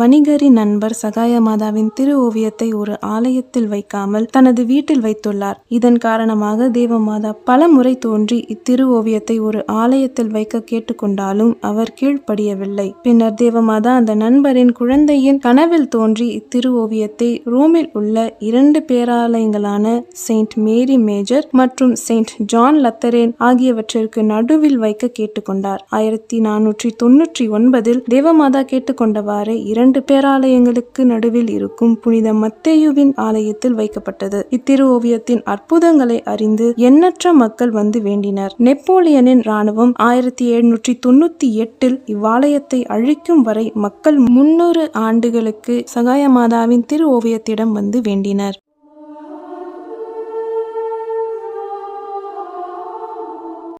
வணிகரின் நண்பர் சகாயமாதாவின் திரு ஓவியத்தை ஒரு ஆலயத்தில் வைக்காமல் தனது வீட்டில் வைத்துள்ளார். இதன் காரணமாக தேவமாதா பல முறை தோன்றி இத்திரு ஓவியத்தை ஒரு ஆலயத்தில் வைக்க கேட்டுக்கொண்டாலும் அவர் கீழ்ப்படியவில்லை. பின்னர் தேவமாதா அந்த நண்பரின் குழந்தையின் கனவில் தோன்றி இத்திரு ஓவியத்தை ரோமில் உள்ள இரண்டு பேராலயங்களான செயின்ட் மேரி மேஜர் மற்றும் செயின்ட் ஜான் லத்தரேன் ஆகியவற்றிற்கு நடுவில் வைக்க கேட்டுக்கொண்டார். ஆயிரத்தி நானூற்றி தொன்னூற்றி ஒன்பதில் தேவமாதா கேட்டுக்கொண்டவாறே இரண்டு பேராலயங்களுக்கு நடுவில் இருக்கும் புனித மத்தேயுவின் ஆலயத்தில் வைக்கப்பட்டது. இத்திரு ஓவியத்தின் அற்புதங்களை அறிந்து எண்ணற்ற மக்கள் வந்து வேண்டினர். நெப்போலியனின் ராணுவம் ஆயிரத்தி எழுநூற்றி தொண்ணூத்தி எட்டில் இவ்வாலயத்தை அழிக்கும் வரை மக்கள் முன்னூறு ஆண்டுகளுக்கு சகாய மாதாவின் திரு ஓவியத்திடம் வந்து வேண்டினர்.